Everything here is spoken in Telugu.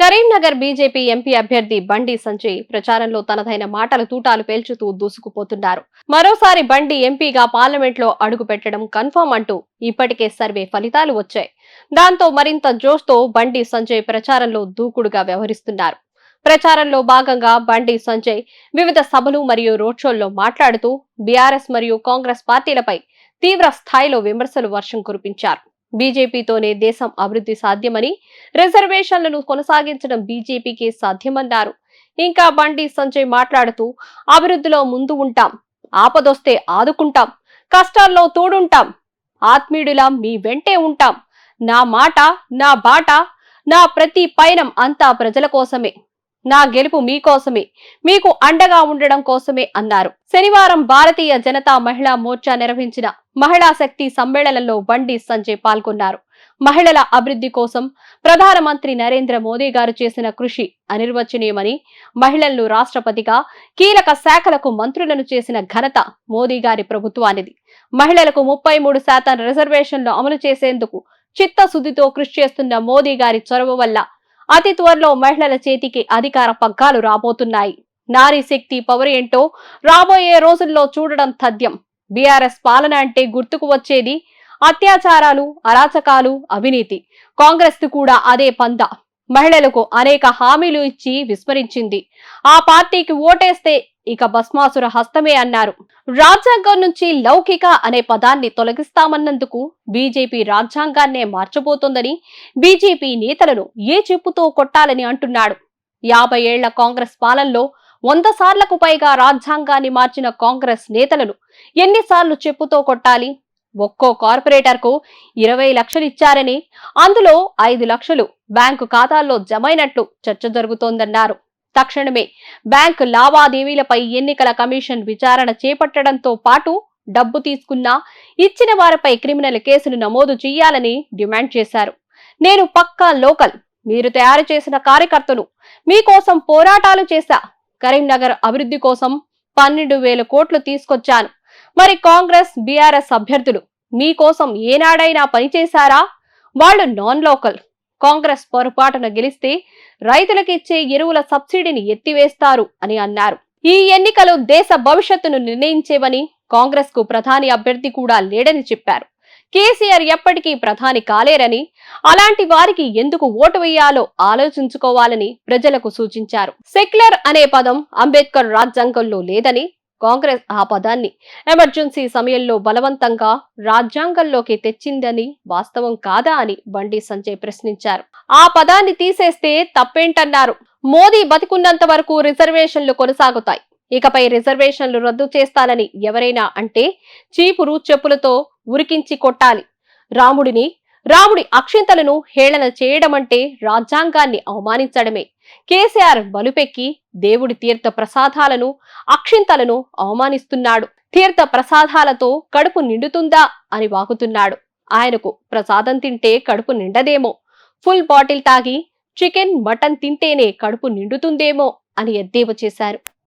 కరీంనగర్ బీజేపీ ఎంపీ అభ్యర్థి బండి సంజయ్ ప్రచారంలో తనదైన మాటల తూటాలు పేల్చుతూ దూసుకుపోతున్నారు. మరోసారి బండి ఎంపీగా పార్లమెంట్లో అడుగు పెట్టడం కన్ఫర్మ్ అంటూ ఇప్పటికే సర్వే ఫలితాలు వచ్చాయి. దాంతో మరింత జోష్తో బండి సంజయ్ ప్రచారంలో దూకుడుగా వ్యవహరిస్తున్నారు. ప్రచారంలో భాగంగా బండి సంజయ్ వివిధ సభలు మరియు రోడ్ షోల్లో మాట్లాడుతూ బీఆర్ఎస్ మరియు కాంగ్రెస్ పార్టీలపై తీవ్ర స్థాయిలో విమర్శలు వర్షం కురిపించారు. బీజేపీతోనే దేశం అభివృద్ధి సాధ్యమని రిజర్వేషన్లను కొనసాగించడం బీజేపీకి సాధ్యమన్నారు. ఇంకా బండి సంజయ్ మాట్లాడుతూ అభివృద్ధిలో ముందు ఉంటాం ఆపదొస్తే ఆదుకుంటాం కష్టాల్లో తోడుంటాం ఆత్మీయుడిలా మీ వెంటే ఉంటాం. నా మాట నా బాట నా ప్రతి పయనం అంతా ప్రజల కోసమే. నా గెలుపు మీకోసమే మీకు అండగా ఉండడం కోసమే అన్నారు. శనివారం భారతీయ జనతా మహిళా మోర్చా నిర్వహించిన మహిళా శక్తి సమ్మేళనంలో బండి సంజయ్ పాల్గొన్నారు. మహిళల అభివృద్ధి కోసం ప్రధానమంత్రి నరేంద్ర మోదీ గారు చేసిన కృషి అనిర్వచనీయమని మహిళలను రాష్ట్రపతిగా కీలక శాఖలకు మంత్రులను చేసిన ఘనత మోదీ గారి ప్రభుత్వానిది. మహిళలకు ముప్పై మూడు శాతం రిజర్వేషన్లు అమలు చేసేందుకు చిత్తశుద్ధితో కృషి చేస్తున్న మోదీ గారి చొరవ వల్ల అతి త్వరలో మహిళల చేతికి అధికార పగ్గాలు రాబోతున్నాయి. నారీ శక్తి పవర్ ఏంటో రాబోయే రోజుల్లో చూడడం తథ్యం. బీఆర్ఎస్ పాలన అంటే గుర్తుకు వచ్చేది అత్యాచారాలు అరాచకాలు అవినీతి. కాంగ్రెస్ కూడా అదే పందా. మహిళలకు అనేక హామీలు ఇచ్చి విస్మరించింది. ఆ పార్టీకి ఓటేస్తే ఇక భస్మాసుర హస్తమే అన్నారు. రాజ్యాంగం నుంచి లౌకిక అనే పదాన్ని తొలగిస్తామన్నందుకు బీజేపీ రాజ్యాంగాన్నే మార్చబోతోందని బీజేపీ నేతలను ఏ చెప్పుతో కొట్టాలని అంటున్నాడు. యాభై ఏళ్ళ కాంగ్రెస్ పాలనలో వంద సార్లకు పైగా రాజ్యాంగాన్ని మార్చిన కాంగ్రెస్ నేతలను ఎన్నిసార్లు చెప్పుతో కొట్టాలి? ఒక్కో కార్పొరేటర్కు ఇరవై లక్షలు ఇచ్చారని అందులో ఐదు లక్షలు బ్యాంకు ఖాతాల్లో జమైనట్లు చర్చ జరుగుతోందన్నారు. తక్షణమే బ్యాంకు లావాదేవీలపై ఎన్నికల కమిషన్ విచారణ చేపట్టడంతో పాటు డబ్బు తీసుకున్నా ఇచ్చిన వారిపై క్రిమినల్ కేసులు నమోదు చేయాలని డిమాండ్ చేశారు. నేను పక్కా లోకల్. మీరు తయారు చేసిన కార్యకర్తను మీకోసం పోరాటాలు చేశా. కరీంనగర్ అభివృద్ధి కోసం పన్నెండు వేల కోట్లు తీసుకొచ్చాను. మరి కాంగ్రెస్ బీఆర్ఎస్ అభ్యర్థులు మీకోసం ఏనాడైనా పనిచేశారా? వాళ్ళు నాన్ లోకల్. కాంగ్రెస్ పొరపాటున గెలిస్తే రైతులకు ఇచ్చే ఎరువుల సబ్సిడీని ఎత్తివేస్తారు అని అన్నారు. ఈ ఎన్నికలు దేశ భవిష్యత్తును నిర్ణయించేవని కాంగ్రెస్కు ప్రధాని అభ్యర్థి కూడా లేడని చెప్పారు. కేసీఆర్ ఎప్పటికీ ప్రధాని కాలేరని అలాంటి వారికి ఎందుకు ఓటు వేయాలో ఆలోచించుకోవాలని ప్రజలకు సూచించారు. సెక్యులర్ అనే పదం అంబేద్కర్ రాజ్యాంగంలో లేదని కాంగ్రెస్ ఆ పదాన్ని ఎమర్జెన్సీ సమయంలో బలవంతంగా రాజ్యాంగంలోకి తెచ్చిందని వాస్తవం కాదా అని బండి సంజయ్ ప్రశ్నించారు. ఆ పదాన్ని తీసేస్తే తప్పేంటన్నారు. మోదీ బతికున్నంత వరకు రిజర్వేషన్లు కొనసాగుతాయి. ఇకపై రిజర్వేషన్లు రద్దు చేస్తానని ఎవరైనా అంటే చీపురు చెప్పులతో ఉరికించి కొట్టాలి. రాముడిని రాముడి అక్షింతలను హేళన చేయడమంటే రాజ్యాంగాన్ని అవమానించడమే. కేసీఆర్ బలుపెక్కి దేవుడి తీర్థ ప్రసాదాలను అక్షింతలను అవమానిస్తున్నాడు. తీర్థ ప్రసాదాలతో కడుపు నిండుతుందా అని వాగుతున్నాడు. ఆయనకు ప్రసాదం తింటే కడుపు నిండదేమో. ఫుల్ బాటిల్ తాగి చికెన్ మటన్ తింటేనే కడుపు నిండుతుందేమో అని ఎద్దేవా చేశారు.